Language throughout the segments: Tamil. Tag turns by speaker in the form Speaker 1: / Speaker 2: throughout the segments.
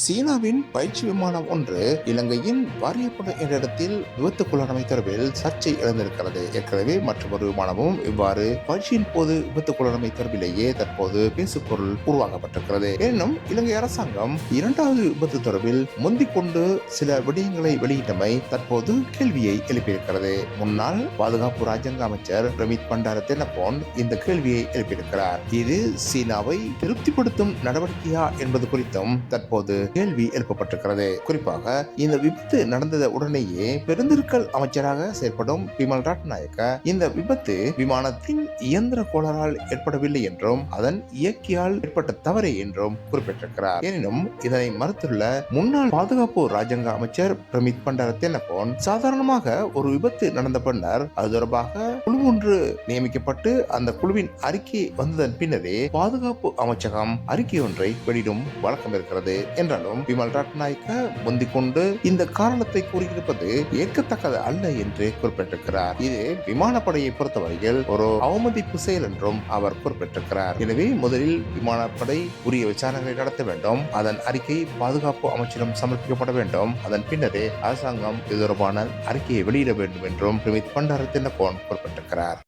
Speaker 1: சீனாவின் பயிற்சி விமானம் ஒன்று இலங்கையின் வாரியப்படு என்ற இடத்தில் விபத்துக்குள்ளானமை தொடர்பில் சர்ச்சை எழுந்திருக்கிறது. ஏற்கனவே மற்றொரு விமானமும் இவ்வாறு பயிற்சியின் போது விபத்துக்குள்ளானமை தொடர்பிலேயே தற்போது பேசுபொருள் உருவாக்கப்பட்டிருக்கிறது. எனினும் இலங்கை அரசாங்கம் இரண்டாவது விபத்து தொடர்பில் முந்திக் கொண்டு சில விடயங்களை வெளியிட்டமை தற்போது கேள்வியை எழுப்பியிருக்கிறது. முன்னாள் பாதுகாப்பு ராஜாங்க அமைச்சர் பிரமித் பண்டார தென்னப்போன் இந்த கேள்வியை எழுப்பியிருக்கிறார். இது சீனாவை திருப்திப்படுத்தும் நடவடிக்கையா என்பது குறித்தும் தற்போது கேள்வி எழுப்பப்பட்டிருக்கிறது. குறிப்பாக இந்த விபத்து நடந்தத உடனேயே பெருந்திருக்கல் அமைச்சராக செயற்படும் பிமல் ராட்நாயக்க இந்த விபத்து விமானத்தின் இயந்திர கோளாறால் ஏற்படவில்லை என்றும் அதன் இயக்கியால் ஏற்பட்ட தவறு என்றும் குறிப்பிட்டிருக்கிறார். எனினும் இதனை மறுத்துள்ள முன்னாள் பாதுகாப்பு ராஜாங்க அமைச்சர் பிரமித் பண்டார தென்னப்போன் சாதாரணமாக ஒரு விபத்து நடந்த பின்னர் அது தொடர்பாக குழு ஒன்று நியமிக்கப்பட்டு அந்த குழுவின் அறிக்கை வந்ததன் பின்னரே பாதுகாப்பு அமைச்சகம் அறிக்கை ஒன்றை வெளியிடும் வழக்கம் இருக்கிறது என்ற என்றாலும் விமல் ரத்நாயக்க முந்திக் கொண்டு இந்த காரணத்தை கூறியிருப்பது ஏற்கத்தக்கது அல்ல என்று குறிப்பிட்டிருக்கிறார். இது விமானப்படையை பொறுத்தவரையில் ஒரு அவமதிப்பு செயல் என்றும் அவர் குறிப்பிட்டிருக்கிறார். எனவே முதலில் விமானப்படை உரிய விசாரணைகளை நடத்த வேண்டும். அதன் அறிக்கை பாதுகாப்பு அமைச்சிடம் சமர்ப்பிக்கப்பட வேண்டும். அதன் பின்னரே அரசாங்கம் இது தொடர்பான அறிக்கையை வெளியிட வேண்டும் என்றும் பிரமித் பண்டார குறிப்பிட்டிருக்கிறார்.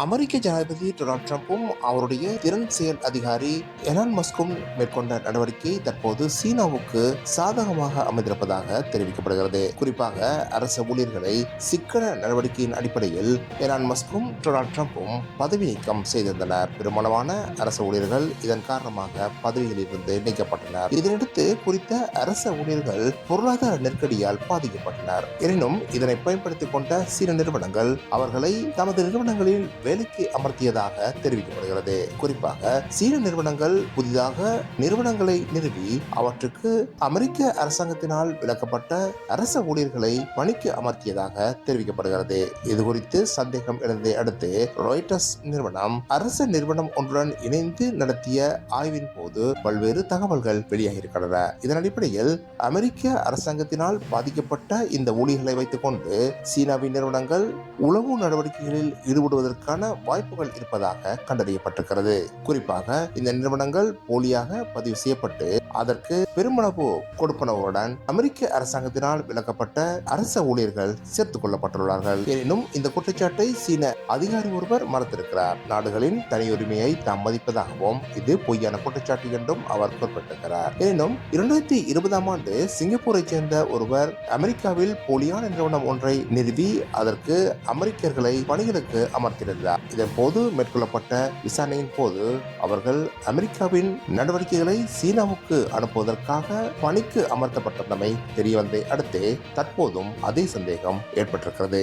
Speaker 1: அமெரிக்க ஜனாதிபதி டொனால்ட் ட்ரம்ப்பும் அவருடைய திறன் செயல் அதிகாரி எலான் மஸ்கும் மேற்கொண்ட நடவடிக்கை தற்போது சீனாவுக்கு சாதகமாக அமைந்திருப்பதாக தெரிவிக்கப்படுகிறது. குறிப்பாக அரசு ஊழியர்களை சிக்கன நடவடிக்கையின் அடிப்படையில் எலான் மஸ்கும் டொனால்ட் ட்ரம்ப்பும் பதவி நீக்கம் செய்திருந்தனர். பெருமளவான அரசு ஊழியர்கள் இதன் காரணமாக பதவியில் இருந்து நீக்கப்பட்டனர். இதனையடுத்து குறித்த அரச ஊழியர்கள் பொருளாதார நெருக்கடியால் பாதிக்கப்பட்டனர். எனினும் இதனை பயன்படுத்திக் கொண்ட சீன நிறுவனங்கள் அவர்களை தமது நிறுவனங்களில் வேலைக்கு அமர்த்தியதாக தெரிவிக்கப்படுகிறது. குறிப்பாக சீன நிறுவனங்கள் புதிதாக நிறுவனங்களை நிறுவி அவற்றுக்கு அமெரிக்க அரசாங்கத்தினால் விலக்கப்பட்ட அரச ஊழியர்களை பணிக்கு அமர்த்தியதாக தெரிவிக்கப்படுகிறது. இது குறித்து சந்தேகம் எழுந்ததை அடுத்து ராய்டர்ஸ் நிறுவனம் அரச நிறுவனம் ஒன்றுடன் இணைந்து நடத்திய ஆய்வின் போது பல்வேறு தகவல்கள் வெளியாகியிருக்கின்றன. இதன் அடிப்படையில் அமெரிக்க அரசாங்கத்தினால் பாதிக்கப்பட்ட இந்த ஊழியர்களை வைத்துக் கொண்டு சீனாவின் நிறுவனங்கள் உளவு நடவடிக்கைகளில் ஈடுபடுவதற்கான வாய்ப்புகள் இருப்பதாக கண்டறியப்பட்டிருக்கிறது. குறிப்பாக இந்த நிறுவனங்கள் போலியாக பதிவு செய்யப்பட்டு அதற்கு பெருமளவு கொடுப்பனவுடன் அமெரிக்க அரசாங்கத்தினால் விலக்கப்பட்ட அரச ஊழியர்கள் சேர்த்துக் கொள்ளப்பட்டுள்ளார்கள். எனினும் இந்த குற்றச்சாட்டை சீன அதிகாரி ஒருவர் மறுத்திருக்கிறார். நாடுகளின் தனியுரிமையை தாம் மதிப்பதாகவும் இது பொய்யான குற்றச்சாட்டு என்றும் அவர் குறிப்பிட்டிருக்கிறார். எனினும் இரண்டாயிரத்தி இருபதாம் ஆண்டு சிங்கப்பூரை சேர்ந்த ஒருவர் அமெரிக்காவில் போலியான நிறுவனம் ஒன்றை நிறுவி அதற்கு அமெரிக்கர்களை பணிகளுக்கு அமர்த்தியிருந்தார் இதன் போது மேற்கொள்ளப்பட்ட விசாரணையின் போது அவர்கள் அமெரிக்காவின் நடவடிக்கைகளை சீனாவுக்கு அனுப்புவதற்காக பணிக்கு அமர்த்தப்பட்டிருந்தமை தெரியவந்தை அடுத்து தற்போதும் அதே சந்தேகம் ஏற்பட்டிருக்கிறது.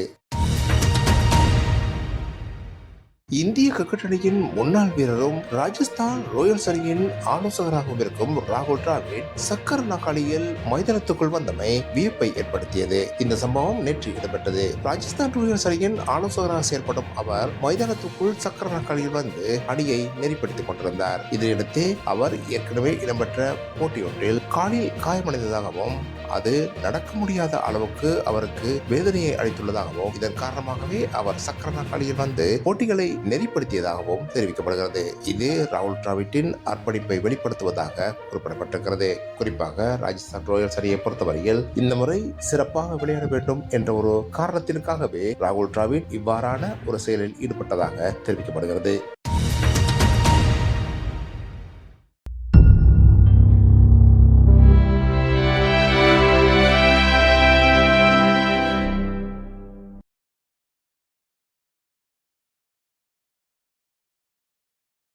Speaker 1: இந்திய கிரிக்கெட் அணியின் முன்னாள் வீரரும் ராஜஸ்தான் ராயல்ஸ் அணியின் ஆலோசகராகவும் இருக்கும் ராகுல் டிராவிட் சக்கர நாக்காளியில் மைதானத்துக்குள் வந்தமை வியப்பை ஏற்படுத்தியது. இந்த சம்பவம் நேற்று இடம்பெற்றது. ராஜஸ்தான் ராயல்ஸ் அணியின் ஆலோசகராக செயல்படும் அவர் மைதானத்துக்குள் சக்கர நாக்காளியில் வந்து அணியை நெறிப்படுத்திக் கொண்டிருந்தார். இதையடுத்து அவர் ஏற்கனவே இடம்பெற்ற போட்டியொன்றில் காலில் காயமடைந்ததாகவும் அது நடக்க முடியாத அளவுக்கு அவருக்கு வேதனையை அளித்துள்ளதாகவும் இதன் காரணமாகவே அவர் சக்கர நாற்காலியில் வந்து போட்டிகளை நெறிப்படுத்தியதாகவும் தெரிவிக்கப்படுகிறது. இது ராகுல் டிராவிட்டின் அர்ப்பணிப்பை வெளிப்படுத்துவதாக குறிப்பிடப்பட்டிருக்கிறது. குறிப்பாக ராஜஸ்தான் ராயல்ஸ் அணியை பொறுத்தவரையில் இந்த முறை சிறப்பாக விளையாட வேண்டும் என்ற ஒரு காரணத்திற்காகவே ராகுல் டிராவிட் இவ்வாறான ஒரு செயலில் ஈடுபட்டதாக தெரிவிக்கப்படுகிறது.